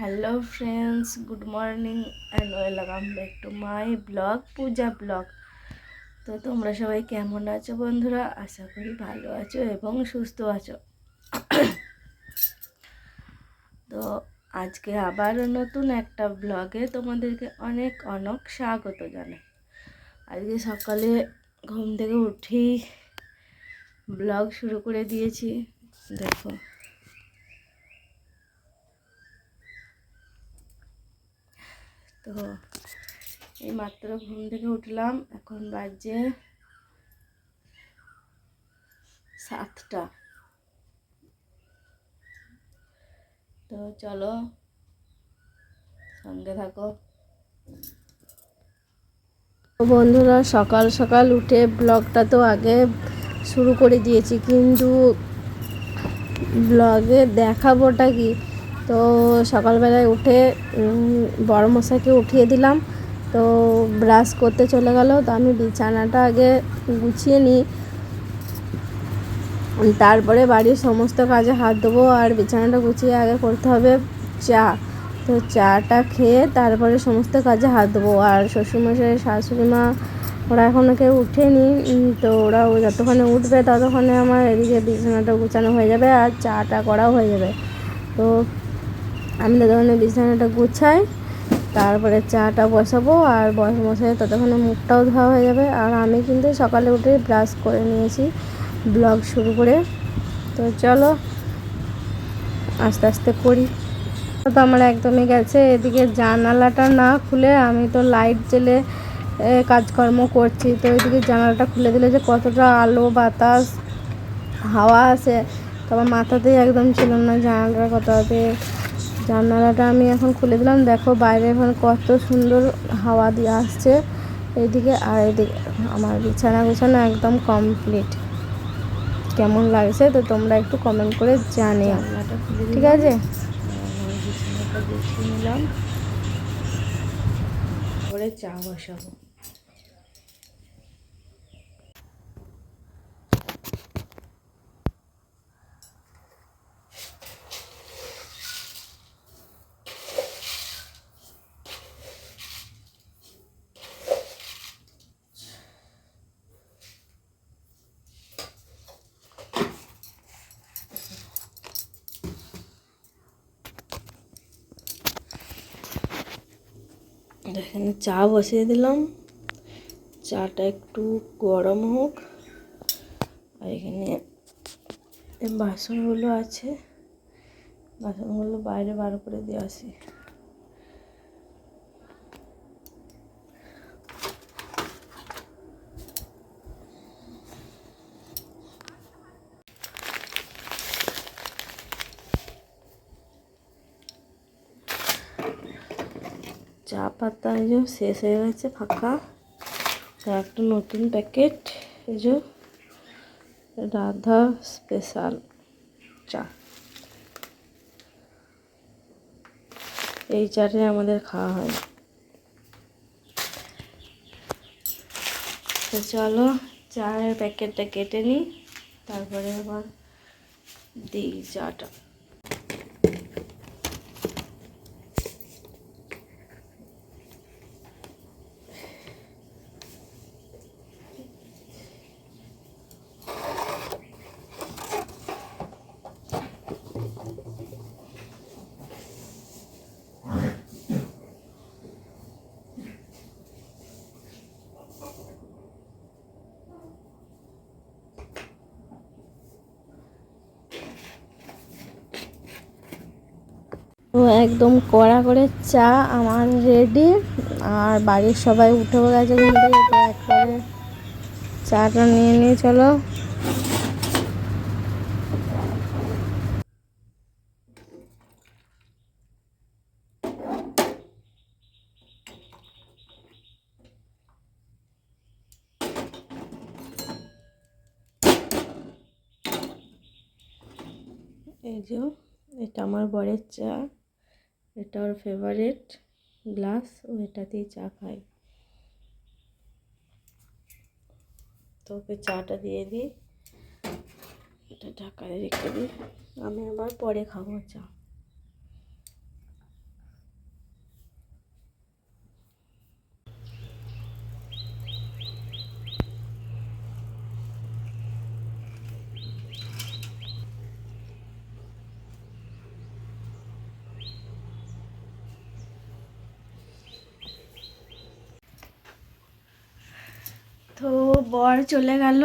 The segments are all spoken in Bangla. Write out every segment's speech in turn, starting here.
Hello friends good morning and welcome back to my blog Puja blog তো তোমরা সবাই কেমন আছো বন্ধুরা? আশা করি ভালো আছো এবং সুস্থ আছো। তো আজকে আবার নতুন একটা ব্লগে তোমাদেরকে অনেক অনেক স্বাগত জানাই। আজকে সকালে ঘুম থেকে উঠেই ব্লগ শুরু করে দিয়েছি। দেখো। তো এই মাত্র ঘুম থেকে উঠলাম, এখন বাজে সাতটা। তো চলো সঙ্গে থাকো। বন্ধুরা, সকাল সকাল উঠে ব্লগটা তো আগে শুরু করে দিয়েছি, কিন্তু ব্লগে দেখাবোটা কি? তো সকালবেলায় উঠে বড় মশাইকে উঠিয়ে দিলাম। তো ব্রাশ করতে চলে গেল। তো আমি বিছানাটা আগে গুছিয়ে নিই। তারপরে বাড়ির সমস্ত কাজে হাত দেবো আর বিছানাটা গুছিয়ে আগে করতে হবে চা। তো চাটা খেয়ে তারপরে সমস্ত কাজে হাত দেবো আর শ্বশুরমশাই, শাশুড়ি মা, ওরা এখনও কেউ উঠেনি। তো ওরা যতক্ষণে উঠবে ততক্ষণে আমার এদিকে বিছানাটা গুছানো হয়ে যাবে আর চাটা করাও হয়ে যাবে। তো আমি ততক্ষণে বিছানাটা গুছাই, তারপরে চাটা বসাবো আর মশাই ততক্ষণে মুখটাও ধোয়া হয়ে যাবে। আর আমি কিন্তু সকালে উঠে ব্রাশ করে নিয়েছি, ব্লগ শুরু করে। তো চলো, আস্তে আস্তে করি। তো আমার একদমই গেছে, এদিকে জানালাটা না খুলে আমি তো লাইট জেলে কাজকর্ম করছি। তো এদিকে জানালাটা খুলে দিলে যে কতটা আলো, বাতাস, হাওয়া আসে তো আমার মাথাতেই একদম ছিল না জানালাটা কথাতে জানালাটা আমি এখন খুলে দিলাম। দেখো বাইরে এখন কত সুন্দর হাওয়া দিয়ে আসছে। এইদিকে আর এদিকে আমার বিছানা গুছানো একদম কমপ্লিট কেমন লাগছে তো তোমরা একটু কমেন্ট করে জানিও। ঠিক আছে? নিলাম। চা বসাবো। এখানে চা বসিয়ে দিলাম। চাটা একটু গরম হোক। আর এখানে বাসনগুলো আছে। বাসনগুলো বাইরে বার করে দিয়ে আসি। চা পাতা এই যে শেষ হয়ে গেছে, ফাঁকা। তার একটা নতুন প্যাকেট, এই যে রাধা স্পেশাল চা। এই চাটাই আমাদের খাওয়া হয়। তো চলো চায়ের প্যাকেটটা কেটে নিই, তারপরে আবার দিই চাটা। একদম কড়া করে চা আমার রেডি আর বাড়ির সবাই উঠেও গেছে চাটা নিয়ে নিয়ে চলো। এই যে, এটা আমার বরের চা। এটা ওর ফেভারেট গ্লাস ও এটাতেই চা খায়। তো ওকে চাটা দিয়ে দিই। এটা ঢাকায় রেখে দিই। আমি আবার পরে খাব চা। বর চলে গেল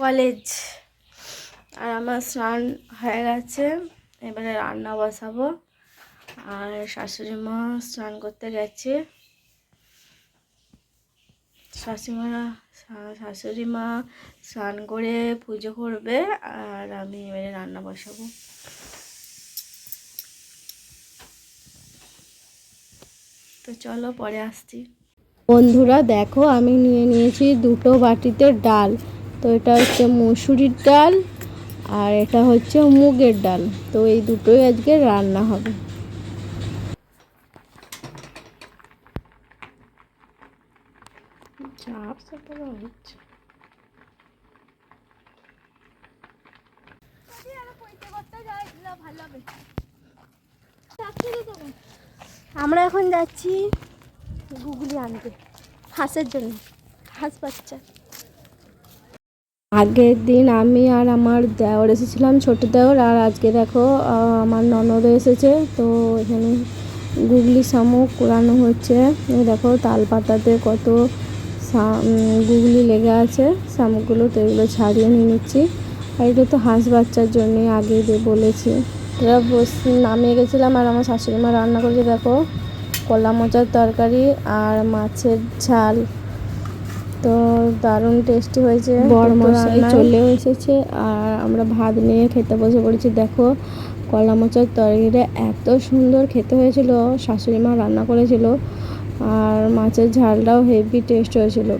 কলেজ। আর আমার স্নান হয়ে গেছে, এবারে রান্না বসাবো। আর শাশুড়ি মা স্নান করতে গেছে। শাশুড়ি মা শাশুড়ি মা স্নান করে পুজো করবে, আর আমি এবারে রান্না বসাবো। তো চলো পরে আসছি। বন্ধুরা, দেখো আমি নিয়ে নিয়েছি দুটো বাটিতে ডাল। তো এটা হচ্ছে মুসুরির ডাল আর এটা হচ্ছে মুগের ডাল। তো এই দুটোই আজকে রান্না হবে। আমরা এখন যাচ্ছি গুগলি আনতে হাঁসের জন্য, হাঁস বাচ্চা। আগের দিন আমি আর আমার দেওর এসেছিলাম, ছোট দেওর, আর আজকে দেখো আমার ননদও এসেছে, তো এখানে গুগলি শামুক কোরানো হচ্ছে। দেখো তাল পাতাতে কত গুগলি লেগে আছে, শামুকগুলো তো এগুলো ছাড়িয়ে নিয়ে নিচ্ছি। আর এটা তো হাঁস বাচ্চার জন্যই আগে দিয়ে বলেছি। এরা বস, নামিয়ে গেছিলাম আর আমার শাশুড়ি মা রান্না করেছে, দেখো। কলা মোচার তরকারি আর মাছের ঝাল। তো দারুণ টেস্টি হয়েছে। বরমশাই চলেও এসেছে আর আমরা ভাত নিয়ে খেতে বসে পড়েছি। দেখো কলা মোচার তরকারিটা এত সুন্দর খেতে হয়েছিল। শাশুড়ি মা রান্না করেছিল আর মাছের ঝালটাও হেভি টেস্ট হয়েছিল।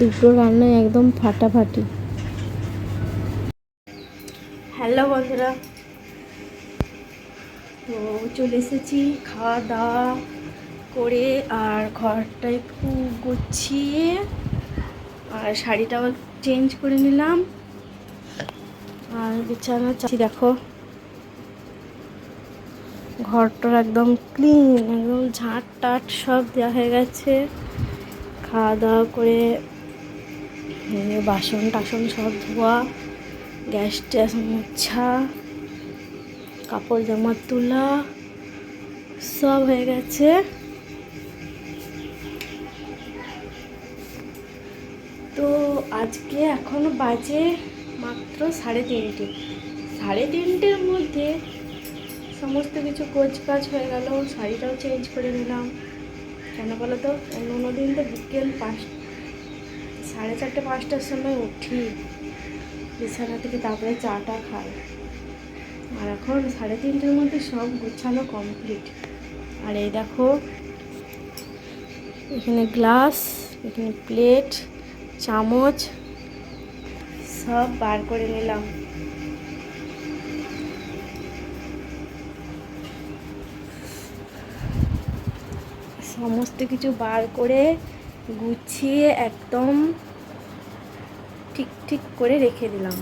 দুটো রান্নাই একদম ফাটাফাটি। হ্যালো বন্ধুরা তো চলে এসেছি খাওয়া দাওয়া। করে আর ঘরটা একটু গুছিয়ে আর শাড়িটাও চেঞ্জ করে নিলাম। আর বিছানা চাচ্ছি, দেখো। ঘরটার একদম ক্লিন একদম ঝাঁট টাট সব দেওয়া হয়ে গেছে। খাওয়া দাওয়া করে বাসন টাসন সব ধোয়া গ্যাস ট্যাস মোছা কাপড় জামা তোলা, সব হয়ে গেছে। আজকে এখনও বাজে মাত্র সাড়ে তিনটে। সাড়ে তিনটের মধ্যে সমস্ত কিছু কোচ কাজ হয়ে গেল, শাড়িটাও চেঞ্জ করে নিলাম। কেন বলো তো? অন্য দিন তো বিকেল পাঁচ সাড়ে চারটে পাঁচটার সময় উঠি, বিছানা থেকে তারপরে চাটা খাই। আর এখন সাড়ে তিনটের মধ্যে সব গুছানো কমপ্লিট আর এই দেখো, এখানে গ্লাস এখানে প্লেট চামচ। সব বার করে নিলাম। সমস্ত কিছু বার করে গুছিয়ে একদম ঠিক ঠিক করে রেখে দিলাম।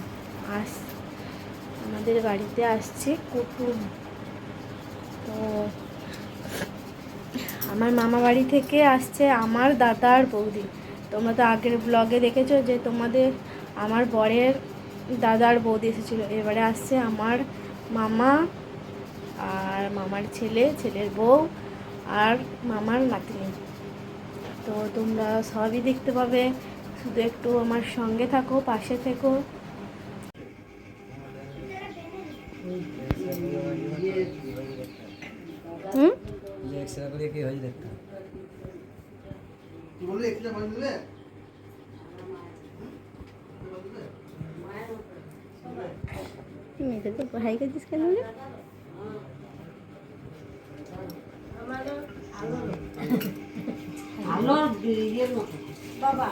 আস, আমাদের বাড়িতে আসছে কুটুম। তো আমার মামা বাড়ি থেকে আসছে আমার দাদা আর বৌদি। তোমরা তো আগের ব্লগে দেখেছ যে তোমাদের আমার বরের দাদার বৌদি এসেছিল। এবারে আসছে আমার মামা আর মামার ছেলে, ছেলের বউ আর মামার নাতনি। তো তোমরা সবই দেখতে পাবে। শুধু একটু আমার সঙ্গে থাকো, পাশে থেকো। হুম? কি বললে এক্সট্রা পানি দিলে? মেয়েদের তো পড়াই করছিস কেন রে? আলোর বাবা।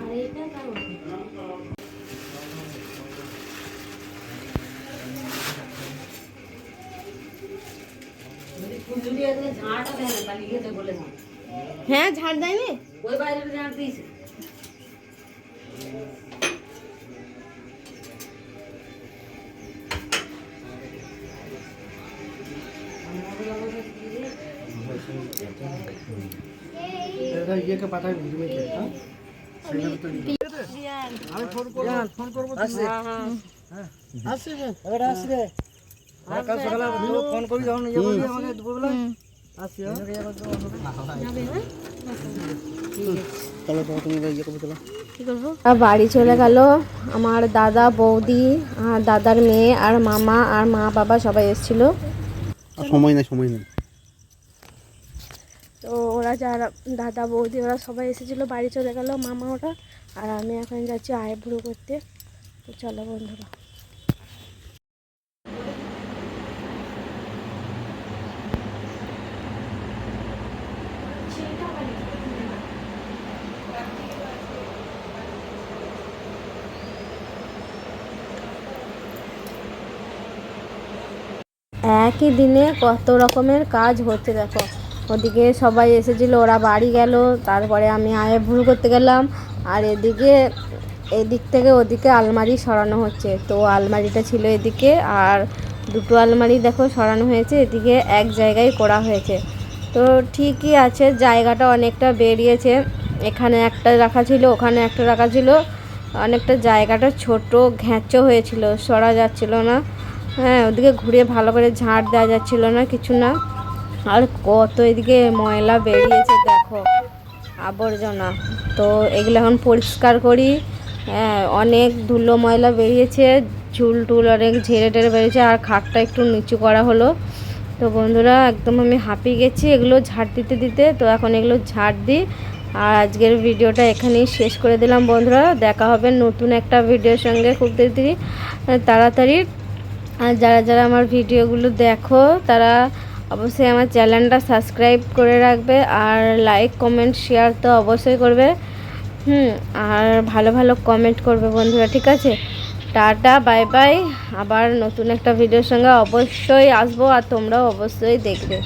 আর এটা হ্যাঁ ঝাড় দেয়নি? ওই বাইরে ঝাঁট দিয়েছে। ইয়েকে আমি ফোন করব। ফোন করব আসছে। কাল সকালে ফোন করি যখন ইয়ে করবি আমাকে দুপুরবেলা আসছি চলো চলো তুমি এবার করবে চলো। আর বাড়ি চলে গেল। আমার দাদা বৌদি আর দাদার মেয়ে আর মামা আর মা বাবা সবাই এসেছিল। সময় নেই সময় নেই। তো ওরা যারা দাদা বৌদি ওরা সবাই এসেছিল বাড়ি চলে গেল মামা ওরা। আর আমি এখন যাচ্ছি আইব্রো করতে। তো চলো বন্ধুরা। একই দিনে কত রকমের কাজ হচ্ছে দেখো। ওদিকে সবাই এসেছিল, ওরা বাড়ি গেল, তারপরে আমি আয়ে ভুল করতে গেলাম। আর এদিকে, এদিক থেকে ওদিকে আলমারি সরানো হচ্ছে। তো আলমারিটা ছিল এদিকে, আর দুটো আলমারি দেখো সরানো হয়েছে, এদিকে এক জায়গায় করা হয়েছে। তো ঠিকই আছে, জায়গাটা অনেকটা বেরিয়েছে। এখানে একটা রাখা ছিল, ওখানে একটা রাখা ছিল। অনেকটা জায়গাটা ছোট, ঘ্যাঁচো হয়েছিল, সরা যাচ্ছিল না। হ্যাঁ ওদিকে ঘুরে ভালো করে ঝাড় দেওয়া যাচ্ছিল না, কিছু না। আর কত এদিকে ময়লা বেরিয়েছে, দেখো। আবর্জনা। তো এগুলো এখন পরিষ্কার করি। হ্যাঁ অনেক ধুলো ময়লা বেরিয়েছে, চুল টুল অনেক ঝেড়ে টেড়ে বেরিয়েছে, আর খাটটা একটু নিচু করা হলো। তো বন্ধুরা, একদম আমি হাঁপিয়ে গেছি এগুলো ঝাড় দিতে দিতে। তো এখন এগুলো ঝাড় দিই। আর আজকের ভিডিওটা এখানেই শেষ করে দিলাম বন্ধুরা। দেখা হবে নতুন একটা ভিডিওর সঙ্গে। খুব তাড়াতাড়ি তাড়াতাড়ি। আর যারা যারা আমার ভিডিওগুলো দেখো, তারা অবশ্যই আমার চ্যানেলটা সাবস্ক্রাইব করে রাখবে আর লাইক, কমেন্ট, শেয়ার তো অবশ্যই করবে। হুম, আর ভালো ভালো কমেন্ট করবে বন্ধুরা, ঠিক আছে? Tata, bye bye. আবার নতুন একটা ভিডিওর সঙ্গে অবশ্যই আসব আর তোমরাও অবশ্যই দেখবে।